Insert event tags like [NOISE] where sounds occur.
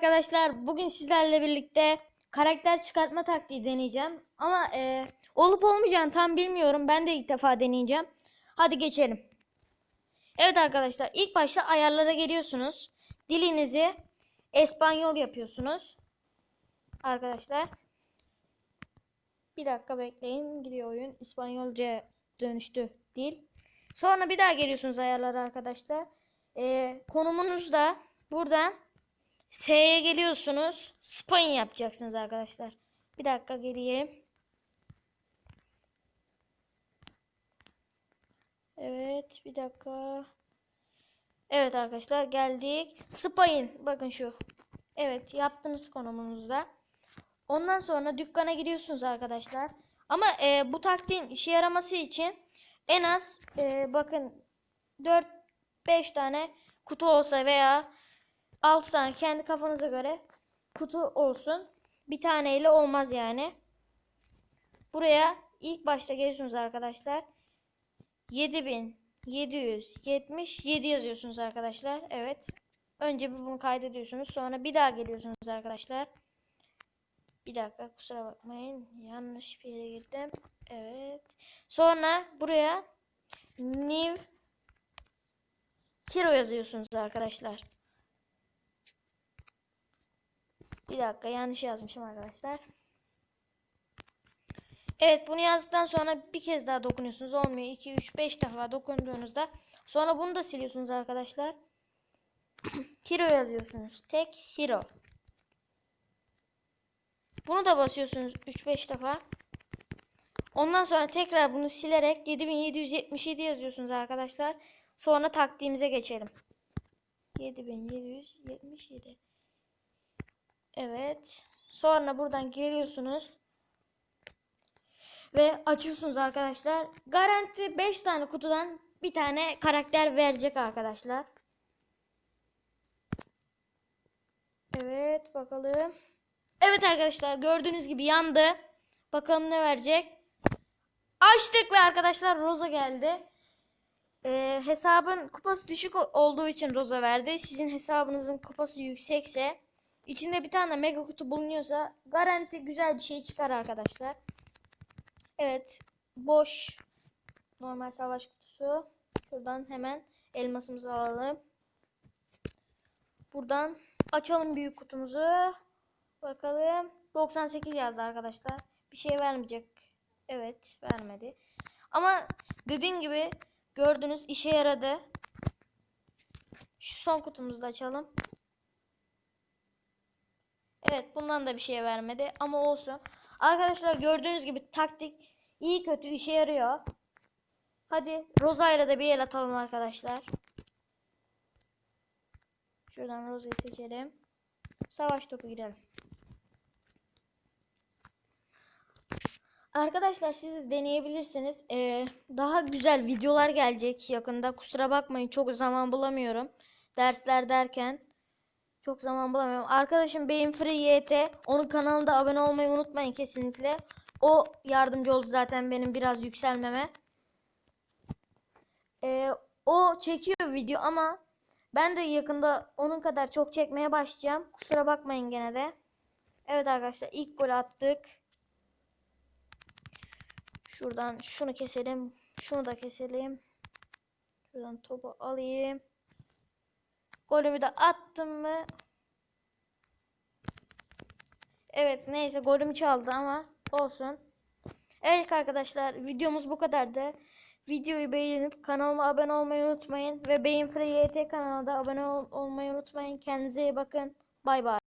arkadaşlar bugün sizlerle birlikte karakter çıkartma taktiği deneyeceğim. Ama e, olup olmayacağını tam bilmiyorum. Ben de ilk defa deneyeceğim. Hadi geçelim. Evet arkadaşlar ilk başta ayarlara geliyorsunuz. Dilinizi Espanyol yapıyorsunuz. Arkadaşlar. Bir dakika bekleyin. Gidiyor oyun. İspanyolca dönüştü dil. Sonra bir daha geliyorsunuz ayarlara arkadaşlar. E, konumunuzda buradan S'ye geliyorsunuz. Spain yapacaksınız arkadaşlar. Bir dakika geleyim. Evet bir dakika. Evet arkadaşlar geldik. Spain bakın şu. Evet yaptınız konumunuzda. Ondan sonra dükkana giriyorsunuz arkadaşlar. Ama e, bu taktiğin işe yaraması için en az e, bakın 4-5 tane kutu olsa veya 6 tane kendi kafanıza göre kutu olsun. Bir taneyle olmaz yani. Buraya ilk başta geliyorsunuz arkadaşlar. 7777 yazıyorsunuz arkadaşlar. Evet. Önce bunu kaydediyorsunuz. Sonra bir daha geliyorsunuz arkadaşlar. Bir dakika kusura bakmayın. Yanlış bir yere girdim. Evet. Sonra buraya new hero yazıyorsunuz arkadaşlar. Bir dakika yanlış yazmışım arkadaşlar. Evet bunu yazdıktan sonra bir kez daha dokunuyorsunuz. Olmuyor. 2, 3, 5 defa dokunduğunuzda. Sonra bunu da siliyorsunuz arkadaşlar. [CLEARS THROAT] hero yazıyorsunuz. Tek hero. Bunu da basıyorsunuz 3-5 defa. Ondan sonra tekrar bunu silerek 7777 yazıyorsunuz arkadaşlar. Sonra taktiğimize geçelim. 7777 Evet. Sonra buradan geliyorsunuz. Ve açıyorsunuz arkadaşlar. Garanti 5 tane kutudan bir tane karakter verecek arkadaşlar. Evet bakalım. Evet arkadaşlar gördüğünüz gibi yandı. Bakalım ne verecek. Açtık ve arkadaşlar Rosa geldi. Ee, hesabın kupası düşük olduğu için Rosa verdi. Sizin hesabınızın kupası yüksekse içinde bir tane mega kutu bulunuyorsa garanti güzel bir şey çıkar arkadaşlar. Evet. Boş. Normal savaş kutusu. Şuradan hemen elmasımızı alalım. Buradan açalım büyük kutumuzu. Bakalım. 98 yazdı arkadaşlar. Bir şey vermeyecek. Evet vermedi. Ama dediğim gibi gördünüz işe yaradı. Şu son kutumuzu da açalım. Evet bundan da bir şey vermedi ama olsun. Arkadaşlar gördüğünüz gibi taktik iyi kötü işe yarıyor. Hadi Rosa ile de bir el atalım arkadaşlar. Şuradan Rosa'yı seçelim. Savaş topu girelim. Arkadaşlar siz de deneyebilirsiniz. Ee, daha güzel videolar gelecek yakında. Kusura bakmayın çok zaman bulamıyorum. Dersler derken çok zaman bulamıyorum. Arkadaşım Beyin Free YT. Onun kanalında abone olmayı unutmayın kesinlikle. O yardımcı oldu zaten benim biraz yükselmeme. Ee, o çekiyor video ama ben de yakında onun kadar çok çekmeye başlayacağım. Kusura bakmayın gene de. Evet arkadaşlar ilk gol attık. Şuradan şunu keselim. Şunu da keselim. Şuradan topu alayım. Golümü de attım mı? Evet neyse golümü çaldı ama olsun. Evet arkadaşlar videomuz bu kadardı. Videoyu beğenip kanalıma abone olmayı unutmayın. Ve Beyin Free YT kanalına da abone ol olmayı unutmayın. Kendinize iyi bakın. Bay bay.